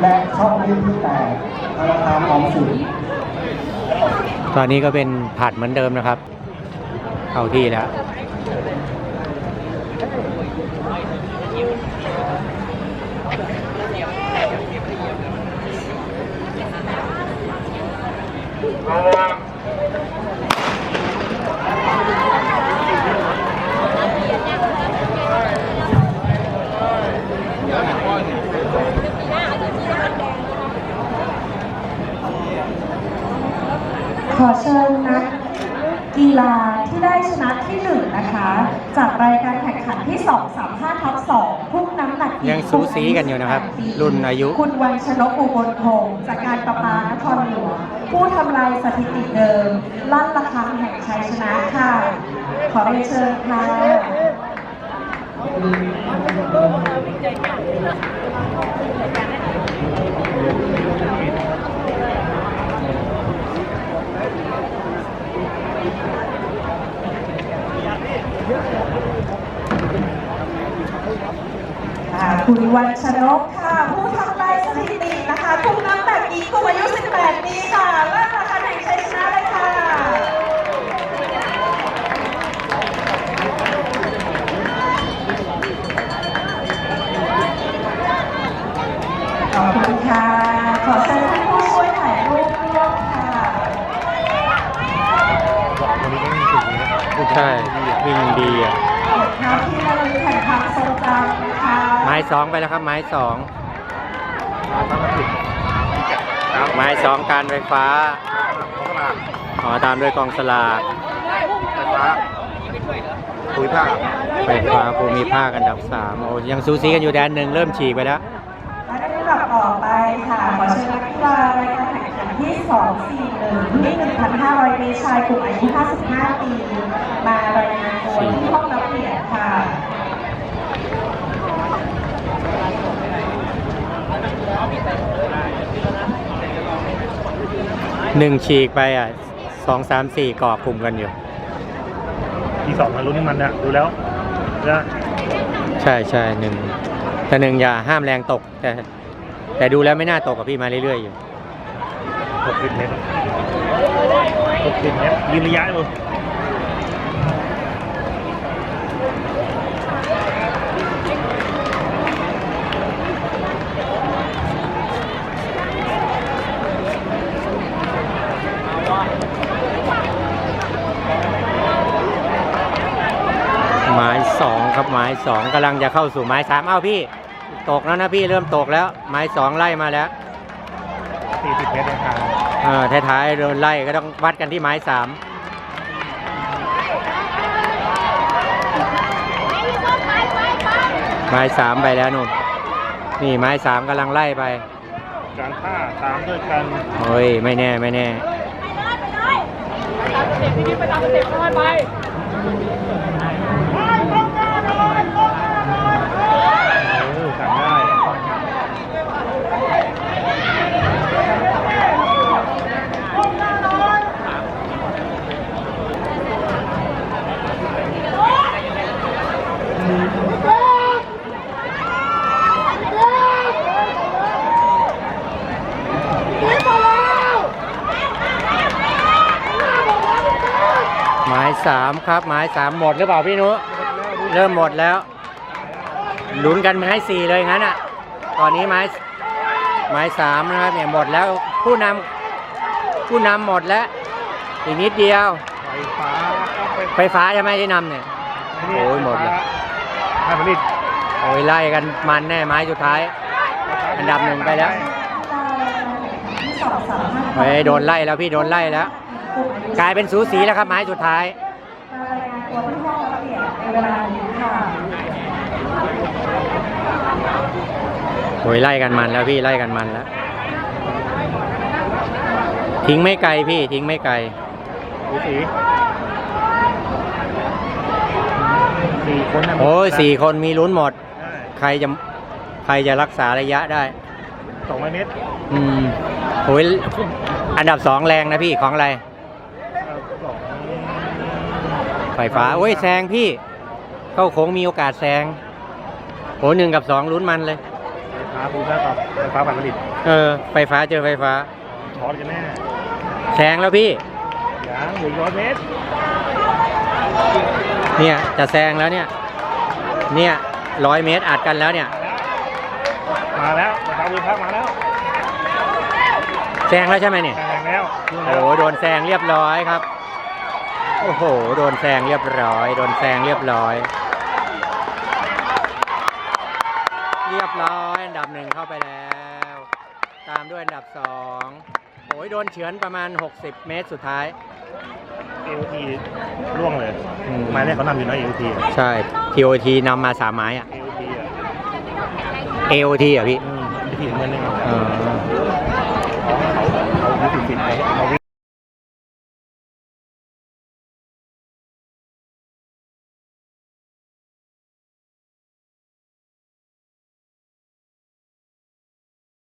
และช่องยื่นที่แตกธนาคารออมสินตอนนี้ก็เป็นผัดเหมือนเดิมนะครับ เข้าที่แล้ว อเชิญนักกีฬาที่ได้ชนะที่หนึ่งนะคะ จากรายการแข่งขันที่2 3 5ทับ2พุ่งน้ำหนักหญิยังสูสีกันอยู่นะครับปีรุ่นอายุ คุณวันชนกอุบลพงศ์จากการประปานครหลวงผู้ทำลายสถิติเดิม ลั่นระฆังแห่งชัยชนะค่ะ ขอเรียนเชิญค่ะ ค่ะคุณวันชนกค่ะ ผู้ทำลายสถิตินะคะทุกน้ำหนักหญิงกลุ่มอายุ 18 ปีค่ะเริ่มราคาแห่งชัยชนะเลยค่ะ ขอบคุณค่ะ ขอเชิญท่านผู้ช่วยถ่ายรูปร่วมค่ะ ใช่ วิ่งดีอะครับที่ระลึกแห่งความทรงจำนะคะไม้สองไปแล้วครับ ไม้สองไม้สองการไฟฟ้าอ๋อตามด้วยกองสลากไฟฟ้าปุ๋ยผ้าไฟฟ้าภูมิภาคอันดับสามโอ้ยังสูสีกันอยู่แดนหนึ่งเริ่มฉีกไปแล้วและในลำดับต่อไปค่ะขอเชิญนักกีฬารายการแข่งขัน ที่241ที่1,500เมตรชายกลุ่มอายุ 55 ปี มารายงานตัวที่ห้องรับเหรียญค่ะหนึ่งฉีกไปอะสองสามสี่เกาะกลุ่มกันอยู่ ที่สองมาลุ้นมันเนี่ยดูแล้วนะใช่ใช่หนึ่งแต่หนึ่งอย่าห้ามแรงตก แต่ แต่ดูแล้วไม่น่าตกกับพี่มาเรื่อยๆอยู่ หกสิบเมตรหกสิบเมตรยืนระยะอยู่ไม้สองครับไม้สองกำลังจะเข้าสู่ไม้สามเอ้าพี่ ตกแล้วนะพี่เริ่มตกแล้ว ไม้สองไล่มาแล้ว สี่สิบเมตรทางเออท้ายๆโดนไล่ก็ต้องวัดกันที่ไม้สามไม้สามไปแล้วนุ่นนี่ไม้สามกำลังไล่ไปกลางผ้าตามด้วยกันโอ้ยไม่แน่ไม่แน่เออสั่งได้ ไม้ สามครับไม้สามหมดหรือเปล่าพี่นุเริ่มหมดแล้วลุ้นกันไม้สี่เลยงั้นอะ ตอนนี้ไม้ไม้สามนะครับเนี่ยหมดแล้วผู้นำผู้นำหมดแล้วอีกนิดเดียว ไฟฟ้าก็ไปไฟฟ้าจะไม่ได้นำเนี่ยโอ้ยหมดแล้วให้ผลิตโอ้ยไล่กันมันแน่ไม้สุดท้าย อันดับหนึ่งไปแล้วที่สองสามห้าเฮ้ยโดนไล่แล้วพี่โดนไล่แล้ว กลายเป็นสูสีแล้วครับไม้สุดท้าย มารายงานตัวที่ห้องรับเหรียญในเวลานี้ค่ะโอ้ยไล่กันมันแล้วพี่ไล่กันมันแล้ว ทิ้งไม่ไกลพี่ทิ้งไม่ไกลดูสีสี่คนนะโอ้ยสี่คนมีลุ้นหมดใช่ใครจะใครจะรักษาระยะได้สองร้อยเมตร อืมโอ้ยอันดับสองแรงนะพี่ของอะไร เอาสอง ไฟฟ้าโอ้ยแซงพี่ เข้าโค้งมีโอกาสแซงโอ้หนึ่งกับสองลุ้นมันเลย ไฟฟ้าปูฟ้ากับไฟฟ้าผ่านผลิตเออ ไฟฟ้าเจอไฟฟ้า ช็อตกันแน่แซงแล้วพี่ ยังหนึ่งร้อยเมตรเนี่ยจะแซงแล้วเนี่ย เนี่ยร้อยเมตรอัดกันแล้วเนี่ย มาแล้วไฟฟ้าปูฟ้ามาแล้วแซงแล้วใช่ไหมเนี่ย แข่งแล้วโอ้โหโดนแซงเรียบร้อยครับ โอ้โห โดนแซงเรียบร้อย โดนแซงเรียบร้อย เรียบร้อย อันดับหนึ่งเข้าไปแล้ว ตามด้วยอันดับสองโอ้ยโดนเฉือนประมาณ 60 เมตรสุดท้ายเอลทีร่วงเลย อืม ไม้แรกเขานำอยู่นะเอลทีใช่ TOT นำมาสามไม้อะเอลทีอะ AOT อะพี่อืมทีเหมือนนึงเออเขาเขาเขาวิสิตเขาเขาวิ่ง